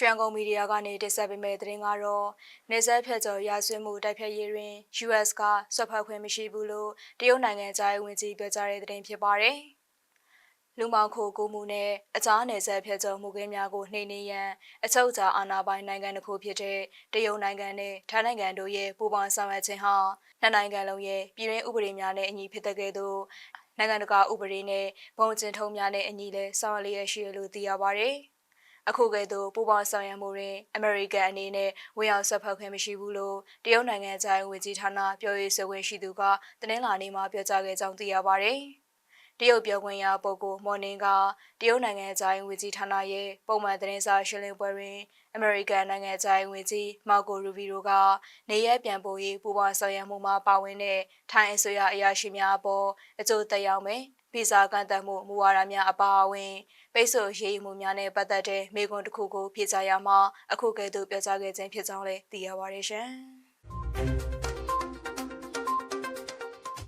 ရွှေရန်ကုန်မီဒီယာကနေတင်ဆက်ပေးမယ့်သတင်းကတော့နေဆက်ဖြတ်ကျော်ရာဇဝတ်မှုတိုက်ဖြတ်ရေးတွင် US ကဆွတ်ဖက်ခွင့်မရှိဘူးလို့တရုတ်နိုင်ငံသားရေးဝန်ကြီးပြောကြားတဲ့သတင်းဖြစ်ပါတယ်။လူမောင်ခိုကိုမှုနဲ့အကြားနယ်ဆက်ဖြတ်ကျော်မှုကင်းများကိုနှိမ်နင်းရန်အချုပ်အခြာအာဏာပိုင်နိုင်ငံတစ်ခုဖြစ်တဲ့တရုတ်နိုင်ငံနဲ့ထိုင်းနိုင်ငံတို့ရဲ့ပူးပေါင်းဆောင်ရွက်ခြင်းဟာနှစ်နိုင်ငံလုံးရဲ့ပြည်တွင်းဥပဒေများနဲ့အညီဖြစ်တဲ့ကဲ့သို့နိုင်ငံတကာဥပဒေနဲ့ဘုံကျင့်ထုံးများနဲ့အညီလဲဆောင်ရွက်လျက်ရှိတယ်လို့သိရပါတယ်။ အခုကဲ့သို့ပူပေါင်းဆောင်ရွက်မှုတွင်အမေရိကန်အနေနဲ့ဝင်ရောက်ဆက်ဖက်ခွင့်မရှိဘူးလို့တရုတ်နိုင်ငံခြားရေးဝန်ကြီးဌာနပြောရေးဆိုခွင့်ရှိသူကတင်းလာနေမှာပြောကြားခဲ့ကြောင်းသိရပါတယ်။ တရုတ်ပြောခွင့်ရပုဂ္ဂိုလ်မော်နင်းကတရုတ်နိုင်ငံခြားရေးဝန်ကြီးဌာနရဲ့ပုံမှန်သတင်းစာရှင်းလင်းပွဲတွင်အမေရိကန်နိုင်ငံခြားရေးဝန်ကြီးမာကိုရူဘီရိုကနေရက်ပြန်ပို့ရေးပူးပေါင်းဆောင်ရွက်မှုမှာပါဝင်တဲ့ထိုင်းအစိုးရအရာရှိများအပေါ်အကျိုးသက်ရောက်မယ်ဗီဇာကန့်သတ်မှုမူဝါဒများအပါအဝင်ပိတ်ဆို့ရေးမှုများနဲ့ပတ်သက်တဲ့မေခွန်းတစ်ခုကိုဖြေကြားရမှာအခုကဲ့သို့ပြောကြားခဲ့ခြင်းဖြစ်ကြောင်းလည်းသိရပါတယ်ရှင်။